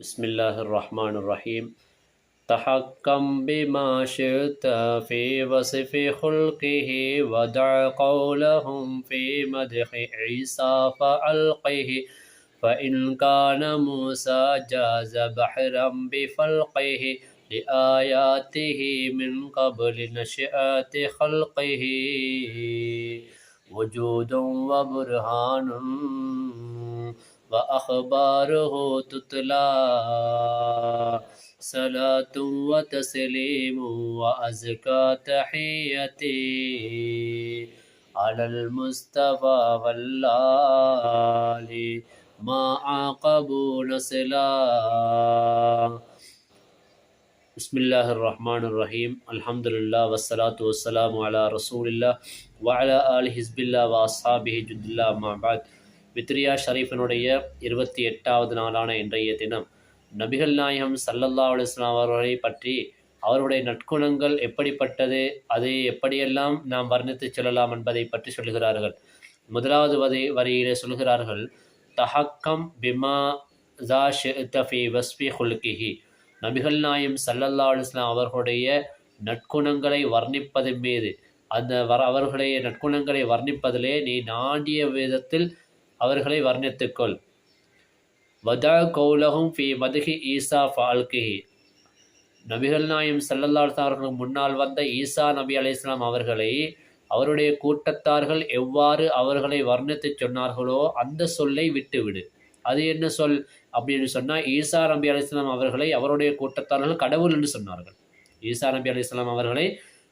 بسم الله الرحمن الرحيم تحكم بما شئت في وصف خلقه ودع قولهم في مدح عيسى فألقه. فإن كان موسى جاز بحرا بفلقه لآياته من قبل نشأة خلقه. وجود وبرهان وأخباره تتلى صلاة وتسليم وأزكى تحيتي على المصطفى والآل ما عاقبوا نسلا بسم الله الرحمن الرحيم. الحمد لله والصلاة والسلام على رسول الله وعلى آله حزب الله وأصحابه جد الله ما بعد. வித்ரியா ஷரீஃபினுடைய இருபத்தி எட்டாவது நாளான இன்றைய தினம். நபிகள் நாயகம் சல்லல்லா அலுவலாம் அவர்களை பற்றி அவருடைய நற்குணங்கள் எப்படிப்பட்டது அதை எப்படியெல்லாம் நாம் வர்ணித்து சொல்லலாம் என்பதை பற்றி சொல்கிறார்கள். முதலாவது வதை வரியிலே சொல்கிறார்கள் தஹக்கம் பிமா ஜா ஷெஃபி வஸ்பி ஹுல்கிஹி. நபிகள் நாயம் சல்லல்லா அலுவலாம் அவர்களுடைய நற்குணங்களை வர்ணிப்பதன் மீது அந்த வர அவர்களுடைய நற்குணங்களை வர்ணிப்பதிலே நீ நாடிய விதத்தில் அவர்களை வர்ணித்துக்கொள். வதா கௌலகும் ஃபி மதுகி ஈசா ஃபால்கிஹி. நபிகள் நாயம் சல்லல்லா முன்னால் வந்த ஈசா நபி அலிஸ்லாம் அவர்களை அவருடைய கூட்டத்தார்கள் எவ்வாறு அவர்களை வர்ணித்து சொன்னார்களோ அந்த சொல்லை விட்டுவிடு. அது என்ன சொல்? அப்படின்னு சொன்னால் ஈசா நபி அலிஸ்லாம் அவர்களை அவருடைய கூட்டத்தார்கள் கடவுள் என்று சொன்னார்கள். ஈசா நபி அலிஸ்லாம் அவர்களை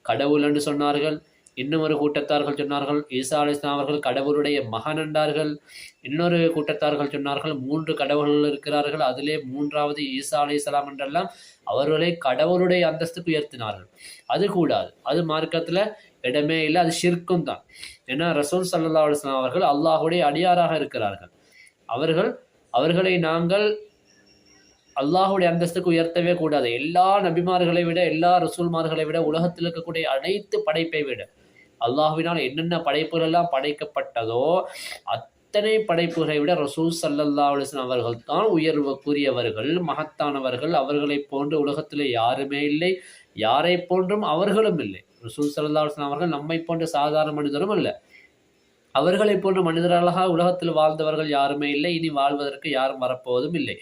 கடவுள் என்று சொன்னார்கள். இன்னும் ஒரு கூட்டத்தார்கள் சொன்னார்கள். ஈசா அலி இஸ்லாம் அவர்கள் கடவுளுடைய மகன் என்றார்கள். இன்னொரு கூட்டத்தார்கள் சொன்னார்கள் மூன்று கடவுள்கள் இருக்கிறார்கள். அதிலே மூன்றாவது ஈசா அலி இஸ்லாம் என்றெல்லாம் அவர்களை கடவுளுடைய அந்தஸ்துக்கு உயர்த்தினார்கள். அது கூடாது. அது மார்க்கத்தில் இடமே இல்லை அது ஷிர்க்கும் தான். ஏன்னா ரசூல் சல்லா அலுவலாம் அவர்கள் அல்லாஹுடைய அடியாராக இருக்கிறார்கள். அவர்கள் அவர்களை நாங்கள் அல்லாஹுடைய அந்தஸ்துக்கு உயர்த்தவே கூடாது. எல்லா நபிமார்களை விட எல்லா ரசூல்மார்களை விட உலகத்தில் இருக்கக்கூடிய அனைத்து படைப்பை விட. அல்லாஹுவினால் என்னென்ன படைப்புகள் எல்லாம் படைக்கப்பட்டதோ அத்தனை படைப்புகளை விட ரசூல் சல்லல்லா அலிஸ்லாம் அவர்கள் தான் உயர்வுக்குரியவர்கள் மகத்தானவர்கள். அவர்களைப் போன்று உலகத்தில் யாருமே இல்லை யாரை போன்றும் அவர்களும் இல்லை. ரசூல் சல்லா அலுவலாம் அவர்கள் நம்மை போன்ற சாதாரண மனிதரும் அல்ல. அவர்களை போன்ற மனிதர்களாக உலகத்தில் வாழ்ந்தவர்கள் யாருமே இல்லை. இனி வாழ்வதற்கு யாரும் வரப்போவதும் இல்லை.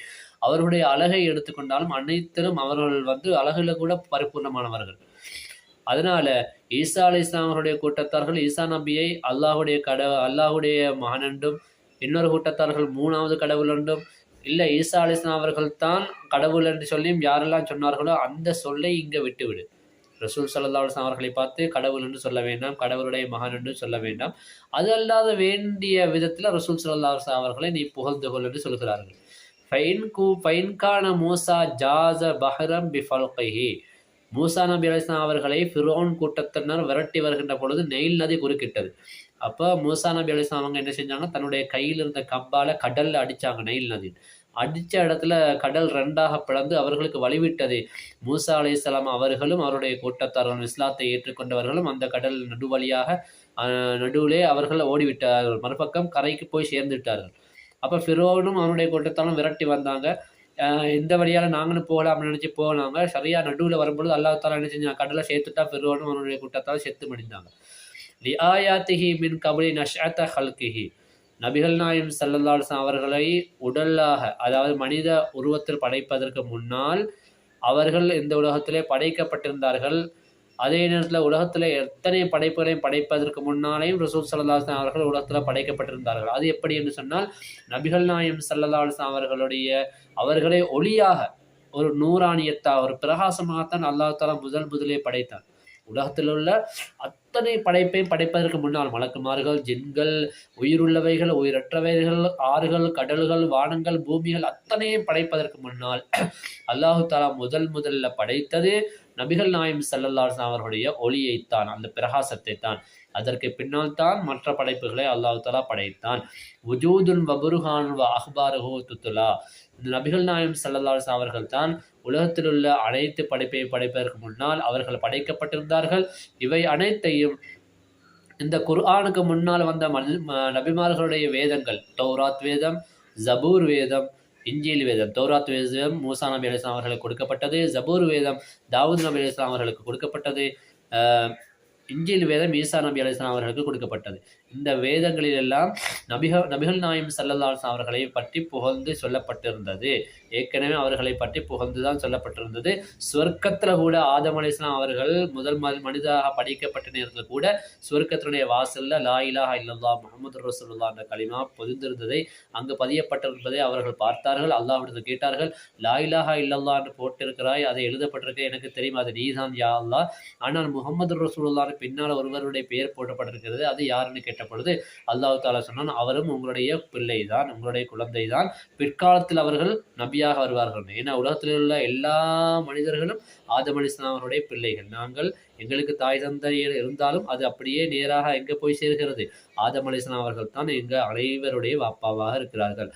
அவர்களுடைய அழகை எடுத்துக்கொண்டாலும் அனைத்திலும் அவர்கள் வந்து அழகில் கூட பரிபூர்ணமானவர்கள். அதனால ஈசா அலி இஸ்லாமருடைய அவருடைய கூட்டத்தார்கள் ஈசா நபியை அல்லாஹுடைய கட அல்லாஹுடைய மகனென்றும் இன்னொரு கூட்டத்தார்கள் மூணாவது கடவுள் என்றும் இல்லை ஈசா அலி இஸ்லாம் அவர்கள் தான் கடவுள் என்று சொல்லியும் யாரெல்லாம் சொன்னார்களோ அந்த சொல்லை இங்கே விட்டுவிடு. ரசூல் சல்லா அலுவலாம் அவர்களை பார்த்து கடவுள் என்று சொல்ல வேண்டாம் கடவுளுடைய மகன் என்று சொல்ல வேண்டாம். அது அல்லாத வேண்டிய விதத்தில் ரசூல் சல்லா அலுவலாம் அவர்களை நீ புகழ்ந்து கொள் என்று சொல்கிறார்கள். ஃபைன் கூ ஃபைன்கான மூசா ஜாச பஹரம் பிஃபல்கைஹி மூசா நபி அலிஸ்லாம் அவர்களை ஃபிரோன் கூட்டத்தினர் விரட்டி வருகின்ற பொழுது நெயில் நதி குறுக்கிட்டது. அப்போ மூசா நபி அலிஸ்லாம் அவங்க என்ன செஞ்சாங்க? தன்னுடைய கையில் இருந்த கப்பால் கடலில் அடித்தாங்க நெயில் நதி. அடித்த இடத்துல கடல் ரெண்டாக பிளந்து அவர்களுக்கு வழிவிட்டது. மூசா அலிஸ்லாம் அவர்களும் அவருடைய கூட்டத்தார்களும் இஸ்லாத்தை ஏற்றுக்கொண்டவர்களும் அந்த கடல் நடுவழியாக நடுவிலே அவர்கள் ஓடிவிட்டார்கள். மறுபக்கம் கரைக்கு போய் சேர்ந்துவிட்டார்கள். அப்போ ஃபிரோனும் அவனுடைய கூட்டத்தாலும் விரட்டி வந்தாங்க. இந்த வழியால் நாங்களும் போகலாம்னு நினச்சி போனாங்க. சரியாக நடுவில் வரும்பொழுது அல்லாஹால என்ன செஞ்சாங்க கடலை சேர்த்துட்டா பெருவானும் அவனுடைய கூட்டத்தால் செத்து மடிந்தாங்க லி ஆயாத்திஹி மின் கபலி நஷாத்த ஹல்கிஹி. நபிகள் நாயம் சல்லல்லாசன் அவர்களை உடலாக அதாவது மனித உருவத்தில் படைப்பதற்கு முன்னால் அவர்கள் இந்த உலகத்திலே படைக்கப்பட்டிருந்தார்கள். அதே நேரத்தில் உலகத்தில் எத்தனை படைப்புகளையும் படைப்பதற்கு முன்னாலேயும் ரசூல் சல்லாஹன் அவர்கள் உலகத்தில் படைக்கப்பட்டிருந்தார்கள். அது எப்படி என்று சொன்னால் நபிகள் நாயம் சல்லல்லாஹன் அவர்களுடைய அவர்களை ஒளியாக ஒரு நூறாணியத்தாக ஒரு பிரகாசமாகத்தான் அல்லாஹாலா முதல் முதலே படைத்தான். உலகத்தில் உள்ள அத்தனை படைப்பையும் படைப்பதற்கு முன்னால் மலக்குமார்கள் ஜின்கள் உயிருள்ளவைகள் உயிரற்றவைகள் ஆறுகள் கடல்கள் வானங்கள் பூமிகள் அத்தனையும் படைப்பதற்கு முன்னால் அல்லாஹு தாலா முதல் முதல்ல படைத்தது நபிகள் நாயம் சல்லல்லாஸ் அவர்களுடைய ஒளியைத்தான் அந்த பிரகாசத்தை தான் அதற்கு பின்னால் தான் மற்ற படைப்புகளை அல்லாஹு தாலா படைத்தான். உஜூதுன் வபுருஹான் வ அஹ்பாரஹோ துத்துலா. இந்த நபிகள் நாயம் சல்லல்லாஸ் அவர்கள் தான் உலகத்தில் உள்ள அனைத்து படைப்பை படைப்பதற்கு முன்னால் அவர்கள் படைக்கப்பட்டிருந்தார்கள். இவை அனைத்தையும் இந்த குர்ஆனுக்கு முன்னால் வந்த மல் நபிமார்களுடைய வேதங்கள் தௌராத் வேதம் ஜபூர் வேதம் இஞ்சில் வேதம் தௌராத் வேதம் மூசா நபி அலிஸ்லாம் அவர்களுக்கு கொடுக்கப்பட்டது ஜபூர் வேதம் தாவூத் நபி அலிஸ்லாம் அவர்களுக்கு கொடுக்கப்பட்டது இஞ்சில் வேதம் ஈசா நபி அலிஸ்லாம் அவர்களுக்கு கொடுக்கப்பட்டது. இந்த வேதங்களில் எல்லாம் நபிக நபிகள் நாயம் சல்லல்லாஸ் அவர்களை பற்றி புகழ்ந்து சொல்லப்பட்டிருந்தது. ஏற்கனவே அவர்களை பற்றி புகழ்ந்து தான் சொல்லப்பட்டிருந்தது. சொர்க்கத்தில் கூட ஆதம் அலிஸ்லாம் அவர்கள் முதல் ம- மனிதராக படிக்கப்பட்ட நேரத்தில் கூட சொர்க்கத்தினுடைய வாசல்ல லா இலாஹா இல்லல்லா முகமது ரசூல்லா என்ற களிமா பொதிந்திருந்ததை அங்கு பதியப்பட்டிருப்பதை அவர்கள் பார்த்தார்கள் அல்லாவிடத்தில் கேட்டார்கள் லா இலாஹா இல்லல்லா என்று போட்டிருக்கிறாய் அதை எழுதப்பட்டிருக்க எனக்கு தெரியும்? அது நீதான் யா அல்லாஹ். ஆனால் முகமது ரசூலுல்லான்னு பின்னால் ஒருவருடைய பெயர் போட்டப்பட்டிருக்கிறது அது யாருன்னு கேட்ட பொழுது அல்லாஹு தாலா சொன்னான் அவரும் உங்களுடைய பிள்ளை தான் உங்களுடைய குழந்தை தான் பிற்காலத்தில் அவர்கள் நபியாக வருவார்கள். ஏன்னா உலகத்தில் உள்ள எல்லா மனிதர்களும் ஆதம் அவருடைய பிள்ளைகள். நாங்கள் எங்களுக்கு தாய் தந்தையர் இருந்தாலும் அது அப்படியே நேராக எங்கே போய் சேர்கிறது? ஆதம் அவர்கள் தான் எங்கள் அனைவருடைய வாப்பாவாக இருக்கிறார்கள்.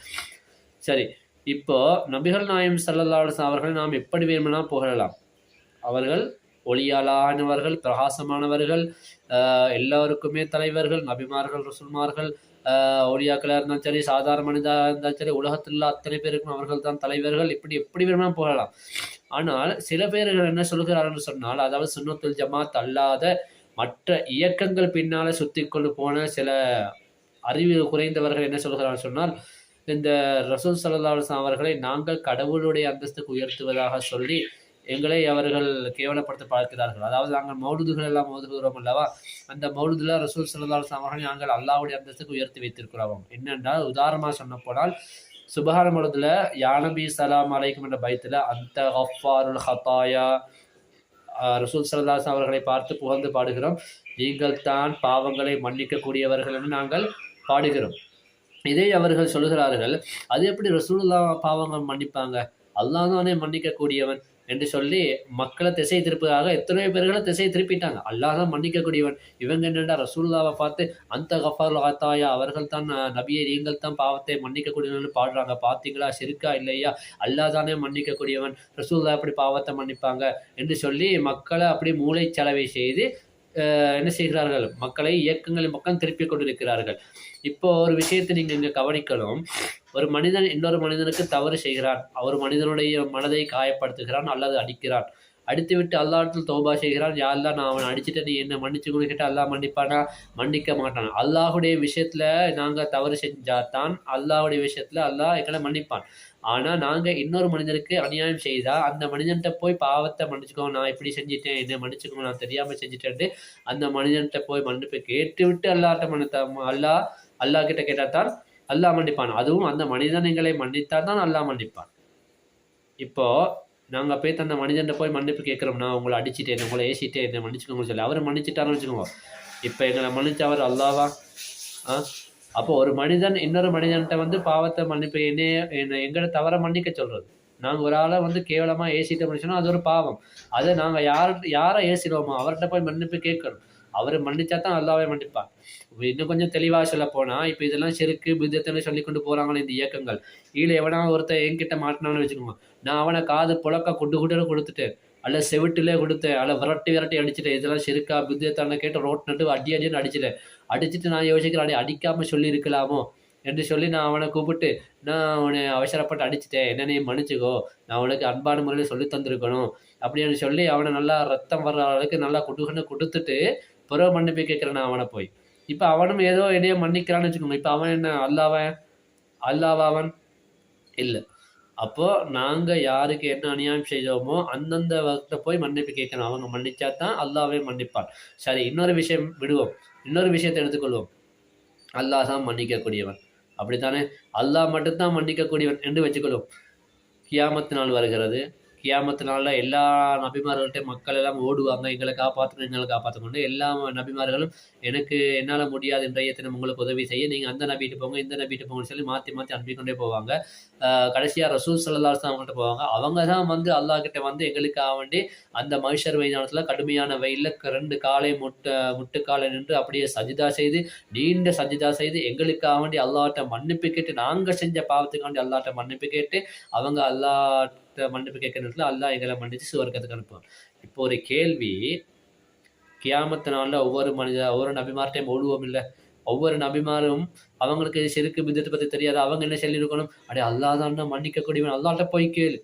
சரி இப்போ நபிகள் நாயம் சல்லல்லா அவர்களை நாம் எப்படி வேணும்னா புகழலாம்? அவர்கள் ஒளியாலானவர்கள் பிரகாசமானவர்கள் எல்லோருக்குமே எல்லாருக்குமே தலைவர்கள் நபிமார்கள் ரசுல்மார்கள் ஒளியாக்களாக இருந்தாலும் சரி சாதாரண மனிதாக இருந்தாலும் சரி உலகத்தில் உள்ள அத்தனை பேருக்கும் அவர்கள் தான் தலைவர்கள். இப்படி எப்படி வேணுமா போகலாம். ஆனால் சில பேர்கள் என்ன சொல்கிறார்கள் சொன்னால் அதாவது சுண்ணத்துல் ஜமாத் அல்லாத மற்ற இயக்கங்கள் பின்னால் சுற்றி கொண்டு போன சில அறிவு குறைந்தவர்கள் என்ன சொல்கிறார்கள் சொன்னால் இந்த ரசூல் சல்லா அவர்களை நாங்கள் கடவுளுடைய அந்தஸ்துக்கு உயர்த்துவதாக சொல்லி எங்களை அவர்கள் கேவலப்படுத்த பார்க்கிறார்கள். அதாவது நாங்கள் மௌலுதுகள் எல்லாம் மோதுகிறோம் அல்லவா? அந்த மௌலுதுல ரசூல் சல்லா அவர்கள் அவர்களை நாங்கள் அல்லாவுடைய அந்தஸ்துக்கு உயர்த்தி வைத்திருக்கிறோம். என்னென்றால் உதாரணமாக சொன்ன போனால் சுபஹான மழுதுல யானபி சலாம் அலைக்கும் என்ற பயத்தில் அந்த ஹஃபாருல் ஹத்தாயா ரசூல் சல்லாஸ் அவர்களை பார்த்து புகழ்ந்து பாடுகிறோம். நீங்கள் தான் பாவங்களை மன்னிக்கக்கூடியவர்கள் என்று நாங்கள் பாடுகிறோம். இதை அவர்கள் சொல்லுகிறார்கள். அது எப்படி ரசூல்லா பாவங்கள் மன்னிப்பாங்க? அல்லாஹ் தானே மன்னிக்கக்கூடியவன். என்று சொல்லி மக்களை திசை திருப்பதாக எத்தனையோ பேர்களை திசை திருப்பிட்டாங்க. அல்லாஹ் தான் மன்னிக்கக்கூடியவன். இவங்க என்னடா ரசூல்லாவை பார்த்து அந்த கஃபார் ஆத்தாயா அவர்கள் தான் நபியை நீங்கள் தான் பாவத்தை மன்னிக்கக்கூடியவன் பாடுறாங்க. பார்த்தீங்களா சிறுக்கா இல்லையா? அல்லாஹ் தானே மன்னிக்கக்கூடியவன். ரசூல்லா எப்படி பாவத்தை மன்னிப்பாங்க? என்று சொல்லி மக்களை அப்படி மூளை செலவை செய்து என்ன செய்கிறார்கள்? மக்களை இயக்கங்களின் பக்கம் திருப்பி கொண்டிருக்கிறார்கள். இப்போ ஒரு விஷயத்தை நீங்கள் இங்கே கவனிக்கணும். ஒரு மனிதன் இன்னொரு மனிதனுக்கு தவறு செய்கிறான். அவர் மனிதனுடைய மனதை காயப்படுத்துகிறான் அல்லது அடிக்கிறான். அடித்துவிட்டு அல்லாஹ்விடத்தில் தோபா செய்கிறான். யாரெல்லாம் நான் அவனை அடிச்சுட்டு நீ என்ன மன்னிச்சு கொடுக்கிட்ட அல்லாஹ் மன்னிப்பானா? மன்னிக்க மாட்டான். அல்லாஹுடைய விஷயத்தில் நாங்கள் தவறு செஞ்சால் தான் அல்லாஹுடைய விஷயத்தில் அல்லாஹ் எங்களை மன்னிப்பான். ஆனால் நாங்கள் இன்னொரு மனிதனுக்கு அநியாயம் செய்தால் அந்த மனிதன்கிட்ட போய் பாவத்தை மன்னிச்சுக்கோ நான் இப்படி செஞ்சிட்டேன் என்ன மன்னிச்சுக்கோ நான் தெரியாமல் செஞ்சுட்டேன்ட்டு அந்த மனிதன்கிட்ட போய் மன்னிப்பு கேட்டுவிட்டு அல்லாட்ட மன்னித்த அல்லாஹ் அல்லாஹ் கிட்ட கேட்டால் தான் அல்லாஹ் மன்னிப்பான். அதுவும் அந்த மனிதன் எங்களை தான் அல்லாஹ் மன்னிப்பான். இப்போ நாங்கள் போய் அந்த மனிதன் போய் மன்னிப்பு கேட்குறோம். நான் உங்களை அடிச்சிட்டேன் உங்களை ஏசிட்டேன் என்ன மன்னிச்சுக்கோங்க சொல்லி அவர் மன்னிச்சிட்டாருன்னு வச்சுக்கோங்க. இப்போ எங்களை மன்னிச்ச அவர் அல்லாவா ஆ? அப்போ ஒரு மனிதன் இன்னொரு மனிதன்கிட்ட வந்து பாவத்தை மன்னிப்பு என்னைய என்ன எங்களை தவற மன்னிக்க சொல்கிறது நாங்கள் ஒரு ஆளை வந்து கேவலமாக ஏசிட்டு மன்னிச்சோன்னா அது ஒரு பாவம். அதை நாங்கள் யார் யாரை ஏசிடுவோமோ அவர்கிட்ட போய் மன்னிப்பு கேட்கணும் அவரை மன்னிச்சா தான் அல்லாவே மன்னிப்பான் இன்னும் கொஞ்சம் தெளிவாக சொல்ல போனால் இப்போ இதெல்லாம் செருக்கு பித்தத்தனை சொல்லி கொண்டு போகிறாங்களே இந்த இயக்கங்கள். கீழே எவனா ஒருத்தன் என்கிட்ட மாட்டினான்னு வச்சுக்கோங்க. நான் அவனை காது புழக்க குண்டு குண்டு கொடுத்துட்டேன். அல்ல செவிட்டிலே கொடுத்தேன். அல்ல விரட்டி விரட்டி அடிச்சிட்டேன். இதெல்லாம் செருக்கா பித்தத்தான கேட்டு ரோட் நட்டு அடி அடின்னு அடிச்சிட்டேன். அடிச்சுட்டு நான் யோசிக்கிறேன் அடி அடிக்காம சொல்லி இருக்கலாமோ என்று சொல்லி நான் அவனை கூப்பிட்டு நான் அவனை அவசரப்பட்டு அடிச்சிட்டேன். என்ன நீ மன்னிச்சுக்கோ. நான் அவனுக்கு அன்பான முறையில் சொல்லி தந்திருக்கணும். அப்படின்னு சொல்லி அவனை நல்லா ரத்தம் வர்ற அளவுக்கு நல்லா கொடுக்குன்னு கொடுத்துட்டு பிறகு மன்னிப்பு கேட்குறேன் அவனை போய். இப்போ அவனும் ஏதோ என்னையோ மன்னிக்கிறான்னு வச்சுக்கோங்க. இப்போ அவன் என்ன அல்லாவன் அல்லாவாவன் இல்லை. அப்போ நாங்கள் யாருக்கு என்ன அநியாயம் செய்தோமோ அந்தந்த வகத்தை போய் மன்னிப்பு கேட்கணும். அவங்க மன்னிச்சா தான் அல்லாவே மன்னிப்பான். சரி இன்னொரு விஷயம் விடுவோம். இன்னொரு விஷயத்தை எடுத்துக்கொள்வோம். அல்லாஹ் தான் மன்னிக்கக்கூடியவன். அப்படித்தானே? அல்லாஹ் மட்டும்தான் மன்னிக்கக்கூடியவன் என்று வச்சுக்கொள்வோம். கியாமத்து நாள் வருகிறது. கியாமத்தினால எல்லா நபிமார்கள்ட்ட மக்கள் எல்லாம் ஓடுவாங்க எங்களை காப்பாற்றணும் எங்களை காப்பாற்றணும் எல்லா நபிமார்களும் எனக்கு என்னால் முடியாது இன்றைய தினம் உங்களுக்கு உதவி செய்ய நீங்கள் அந்த நபிட்டு போங்க இந்த நபிட்டு போங்கன்னு சொல்லி மாற்றி மாற்றி அனுப்பிக்கொண்டே போவாங்க. கடைசியாக ரசூல் சல்லாஸ் அவங்கள்ட்ட போவாங்க. அவங்க தான் வந்து அல்லாஹ் கிட்ட வந்து எங்களுக்காக வேண்டி அந்த மனுஷர் மைதானத்தில் கடுமையான வெயிலில் ரெண்டு காலை முட்டை முட்டுக்காலை நின்று அப்படியே சஜிதா செய்து நீண்ட சஜிதா செய்து எங்களுக்காக வேண்டி அல்லாஹ்ட்ட மன்னிப்பு கேட்டு நாங்கள் செஞ்ச பாவத்துக்காண்டி அல்லாட்ட மன்னிப்பு கேட்டு அவங்க அல்லாஹ்ட்ட மன்னிப்பு கேட்குற நேரத்தில் அல்லாஹ் எங்களை மன்னிச்சு சுவர்க்கத்துக்கு அனுப்புவான். இப்போ ஒரு கேள்வி கியாமத்து நாளில் ஒவ்வொரு மனித ஒவ்வொரு நபிமார்ட்டையும் ஓடுவோம் இல்லை? ஒவ்வொரு நபிமாரும் அவங்களுக்கு செருக்கு பிந்தத்தை பற்றி தெரியாது. அவங்க என்ன சொல்லியிருக்கணும்? அடே அல்லா தான் மன்னிக்கக்கூடியவன்? அல்லாட்ட போய் கேளு.